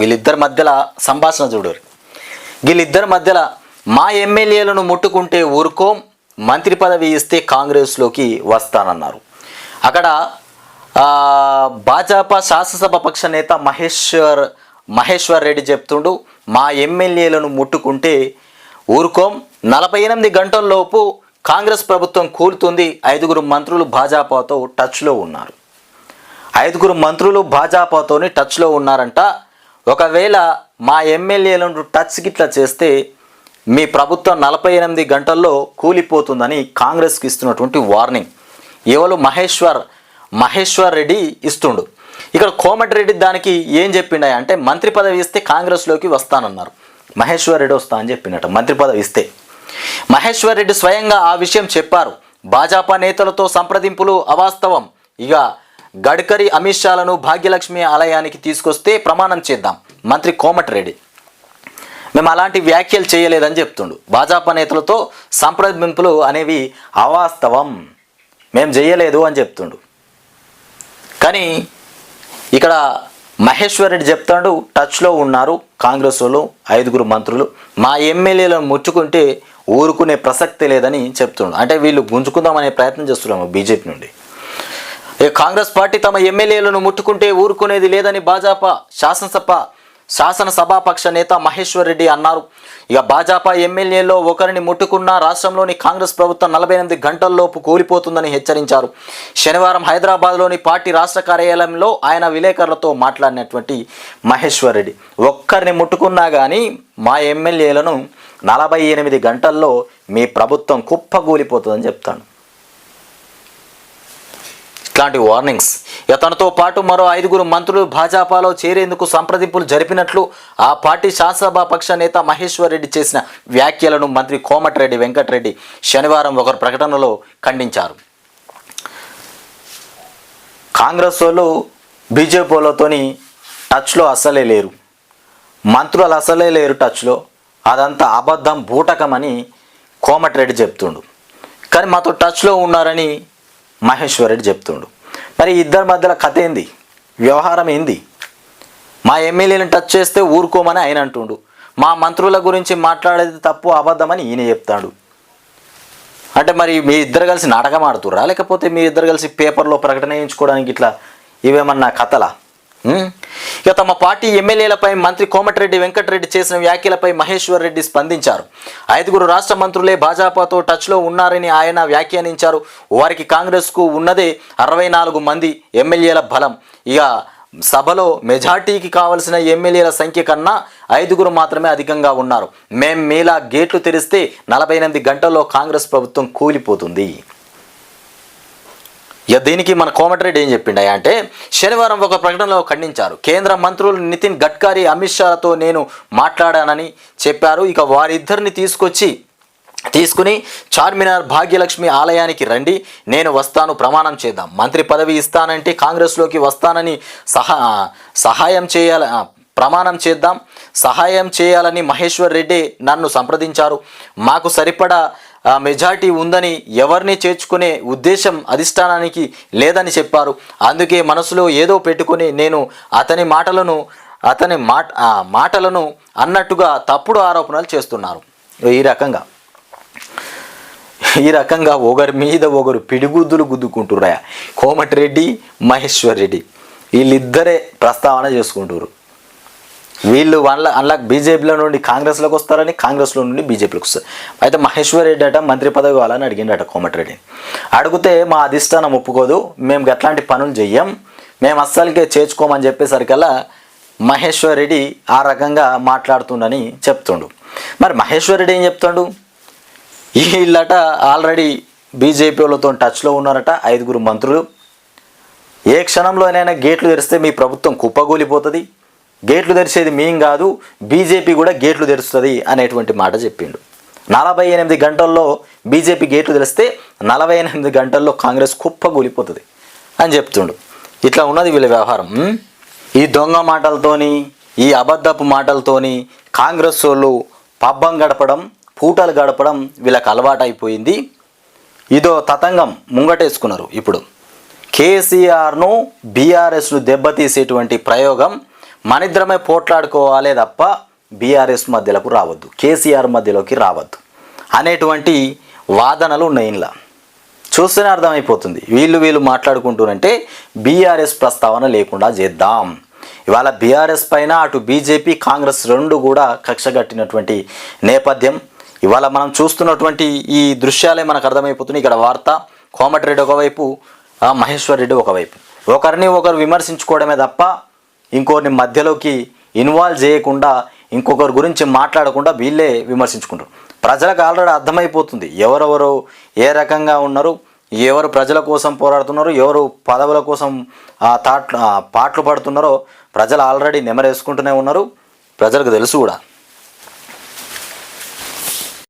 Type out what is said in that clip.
వీళ్ళిద్దరి మధ్యలో సంభాషణ చూడరు. వీళ్ళిద్దరి మధ్యలో మా ఎమ్మెల్యేలను ముట్టుకుంటే ఊరుకోం మంత్రి పదవి ఇస్తే కాంగ్రెస్లోకి వస్తానన్నారు. అక్కడ భాజపా శాసనసభ పక్ష నేత మహేశ్వర్ మహేశ్వర్ రెడ్డి చెప్తుండు మా ఎమ్మెల్యేలను ముట్టుకుంటే ఊరుకోం నలభై ఎనిమిది గంటల్లోపు కాంగ్రెస్ ప్రభుత్వం కూలుతుంది ఐదుగురు మంత్రులు భాజపాతో టచ్లో ఉన్నారు. ఐదుగురు మంత్రులు భాజపాతోని టచ్లో ఉన్నారంట ఒకవేళ మా ఎమ్మెల్యేలను టచ్ గిట్లా చేస్తే మీ ప్రభుత్వం నలభై ఎనిమిది గంటల్లో కూలిపోతుందని కాంగ్రెస్కి ఇస్తున్నటువంటి వార్నింగ్. ఎవరు? మహేశ్వర్. మహేశ్వర్ రెడ్డి ఇస్తుండు. ఇక్కడ కోమటిరెడ్డి దానికి ఏం చెప్పిండ అంటే మంత్రి పదవి ఇస్తే కాంగ్రెస్లోకి వస్తానన్నారు. మహేశ్వర్ రెడ్డి వస్తా అని చెప్పిండట మంత్రి పదవి ఇస్తే. మహేశ్వర్ రెడ్డి స్వయంగా ఆ విషయం చెప్పారు. భాజపా నేతలతో సంప్రదింపులు అవాస్తవం. ఇక గడ్కరీ అమిత్ షాలను భాగ్యలక్ష్మి ఆలయానికి తీసుకొస్తే ప్రమాణం చేద్దాం. మంత్రి కోమటిరెడ్డి. మేము అలాంటి వ్యాఖ్యలు చేయలేదని చెప్తుండు. భాజపా నేతలతో సంప్రదింపులు అనేవి అవాస్తవం. మేము చేయలేదు అని చెప్తుండు. కానీ ఇక్కడ మహేశ్వర్ రెడ్డి చెప్తాడు టచ్లో ఉన్నారు కాంగ్రెస్ వాళ్ళు ఐదుగురు మంత్రులు. మా ఎమ్మెల్యేలను ముట్టుకుంటే ఊరుకునే ప్రసక్తి లేదని చెప్తుండు. అంటే వీళ్ళు గుంజుకుందామనే ప్రయత్నం చేస్తున్నాము బీజేపీ నుండి. కాంగ్రెస్ పార్టీ తమ ఎమ్మెల్యేలను ముట్టుకుంటే ఊరుకునేది లేదని భాజపా శాసనసభ శాసనసభాపక్ష నేత మహేశ్వర్ రెడ్డి అన్నారు. ఇక భాజపా ఎమ్మెల్యేలో ఒకరిని ముట్టుకున్న రాష్ట్రంలోని కాంగ్రెస్ ప్రభుత్వం నలభై ఎనిమిది గంటల్లోపు కూలిపోతుందని హెచ్చరించారు. శనివారం హైదరాబాద్లోని పార్టీ రాష్ట్ర కార్యాలయంలో ఆయన విలేకరులతో మాట్లాడినటువంటి మహేశ్వర్ రెడ్డి ఒక్కరిని ముట్టుకున్నా కానీ మా ఎమ్మెల్యేలను నలభై ఎనిమిది గంటల్లో మీ ప్రభుత్వం కుప్పగూలిపోతుందని చెప్తాను. ఇట్లాంటి వార్నింగ్స్. ఇక తనతో పాటు మరో ఐదుగురు మంత్రులు భాజపాలో చేరేందుకు సంప్రదింపులు జరిపినట్లు ఆ పార్టీ శాసనసభాపక్ష నేత మహేశ్వర్ రెడ్డి చేసిన వ్యాఖ్యలను మంత్రి కోమటిరెడ్డి వెంకటరెడ్డి శనివారం ఒకరు ప్రకటనలో ఖండించారు. కాంగ్రెస్ వాళ్ళు బీజేపీ వాళ్ళతోని టచ్లో అస్సలే లేరు. మంత్రులు అసలే లేరు టచ్లో. అదంతా అబద్ధం బూటకమని కోమటిరెడ్డి చెప్తుండు. కానీ మాతో టచ్లో ఉన్నారని మహేశ్వర్ రెడ్డి చెప్తుండు. మరి ఇద్దరి మధ్యలో కథ ఏంది? వ్యవహారం ఏంది? మా ఎమ్మెల్యేని టచ్ చేస్తే ఊరుకోమని ఆయన అంటుండు. మా మంత్రుల గురించి మాట్లాడేది తప్పు అబద్ధమని ఈయన చెప్తాడు. అంటే మరి మీ ఇద్దరు కలిసి నాటకం ఆడుతుర్రా? లేకపోతే మీ ఇద్దరు కలిసి పేపర్లో ప్రకటన వేయించుకోవడానికి ఇట్లా ఇవేమన్నా కథలా? ఇక తమ పార్టీ ఎమ్మెల్యేలపై మంత్రి కోమటిరెడ్డి వెంకటరెడ్డి చేసిన వ్యాఖ్యలపై మహేశ్వర్ రెడ్డి స్పందించారు. ఐదుగురు రాష్ట్ర మంత్రులే భాజపాతో టచ్లో ఉన్నారని ఆయన వ్యాఖ్యానించారు. వారికి కాంగ్రెస్కు ఉన్నదే అరవై నాలుగు మంది ఎమ్మెల్యేల బలం. ఇక సభలో మెజార్టీకి కావలసిన ఎమ్మెల్యేల సంఖ్య కన్నా ఐదుగురు మాత్రమే అధికంగా ఉన్నారు. మేం మీలా గేట్లు తెరిస్తే నలభై ఎనిమిది గంటల్లో కాంగ్రెస్ ప్రభుత్వం కూలిపోతుంది. ఇక దీనికి మన కోమటిరెడ్డి ఏం చెప్పిండ అంటే శనివారం ఒక ప్రకటనలో ఖండించారు. కేంద్ర మంత్రులు నితిన్ గడ్కరీ అమిత్ షాతో నేను మాట్లాడానని చెప్పారు. ఇక వారిద్దరిని తీసుకొచ్చి తీసుకుని చార్మినార్ భాగ్యలక్ష్మి ఆలయానికి రండి నేను వస్తాను ప్రమాణం చేద్దాం. మంత్రి పదవి ఇస్తానంటే కాంగ్రెస్లోకి వస్తానని సహా సహాయం చేయాల ప్రమాణం చేద్దాం. సహాయం చేయాలని మహేశ్వర్ రెడ్డి నన్ను సంప్రదించారు. మాకు సరిపడా మెజార్టీ ఉందని ఎవరిని చేర్చుకునే ఉద్దేశం అధిష్టానానికి లేదని చెప్పారు. అందుకే మనసులో ఏదో పెట్టుకుని నేను అతని మాటలను అతని మాట ఆ, మాటలను అన్నట్టుగా తప్పుడు ఆరోపణలు చేస్తున్నారు. ఈ రకంగా ఈ రకంగా ఒకరి మీద ఒకరు పిడిగుద్దులు గుద్దుకుంటుర్రా కోమటిరెడ్డి మహేశ్వర్ రెడ్డి. వీళ్ళిద్దరే ప్రస్తావన చేసుకుంటారు వీళ్ళు వాళ్ళ అలా బీజేపీలో నుండి కాంగ్రెస్లోకి వస్తారని కాంగ్రెస్లో నుండి బీజేపీలోకి వస్తారు. అయితే మహేశ్వర్ రెడ్డి అట మంత్రి పదవి కావాలని అడిగిండట కోమటిరెడ్డిని అడిగితే మా అధిష్టానం ఒప్పుకోదు మేము అట్లాంటి పనులు చెయ్యం మేము అస్సలకే చేర్చుకోమని చెప్పేసరికల్లా మహేశ్వర్ రెడ్డి ఆ రకంగా మాట్లాడుతుండని చెప్తుండు. మరి మహేశ్వర్ రెడ్డి ఏం చెప్తాడు? వీళ్ళట ఆల్రెడీ బీజేపీ వాళ్ళతో టచ్లో ఉన్నారట ఐదుగురు మంత్రులు. ఏ క్షణంలోనైనా గేట్లు తెరిస్తే మీ ప్రభుత్వం కుప్పగూలిపోతుంది. గేట్లు తెరిచేది మేం కాదు బీజేపీ కూడా గేట్లు తెరుస్తుంది అనేటువంటి మాట చెప్పిండు. నలభై ఎనిమిది గంటల్లో బీజేపీ గేట్లు తెరిస్తే నలభై ఎనిమిది గంటల్లో కాంగ్రెస్ కుప్పగూలిపోతుంది అని చెప్తుండు. ఇట్లా ఉన్నది వీళ్ళ వ్యవహారం. ఈ దొంగ మాటలతోని ఈ అబద్ధపు మాటలతోని కాంగ్రెస్ వాళ్ళు పబ్బం గడపడం పూటలు గడపడం వీళ్ళకి అలవాటైపోయింది. ఇదో తతంగం ముంగటేసుకున్నారు ఇప్పుడు. కేసీఆర్ను బీఆర్ఎస్ను దెబ్బతీసేటువంటి ప్రయోగం మనిద్దరమే పోట్లాడుకోవాలి తప్ప బీఆర్ఎస్ మధ్యలోకి రావద్దు కేసీఆర్ మధ్యలోకి రావద్దు అనేటువంటి వాదనలు ఉన్నాయి ఇందులో. చూస్తేనే అర్థమైపోతుంది. వీళ్ళు వీళ్ళు మాట్లాడుకుంటూనంటే బీఆర్ఎస్ ప్రస్తావన లేకుండా చేద్దాం. ఇవాళ బీఆర్ఎస్ పైన అటు బీజేపీ కాంగ్రెస్ రెండు కూడా కక్ష కట్టినటువంటి నేపథ్యం. ఇవాళ మనం చూస్తున్నటువంటి ఈ దృశ్యాలే మనకు అర్థమైపోతుంది ఇక్కడ వార్త కోమటిరెడ్డి ఒకవైపు మహేశ్వర్ రెడ్డి ఒకవైపు. ఒకరిని ఒకరు విమర్శించుకోవడమే తప్ప ఇంకొకరిని మధ్యలోకి ఇన్వాల్వ్ చేయకుండా ఇంకొకరి గురించి మాట్లాడకుండా వీళ్ళే విమర్శించుకుంటారు. ప్రజలకు ఆల్రెడీ అర్థమైపోతుంది. ఎవరెవరు ఏ రకంగా ఉన్నారు ఎవరు ప్రజల కోసం పోరాడుతున్నారో ఎవరు పదవుల కోసం తాట్ పాటలు పడుతున్నారో ప్రజలు ఆల్రెడీ నెమరేసుకుంటూనే ఉన్నారు. ప్రజలకు తెలుసు కూడా.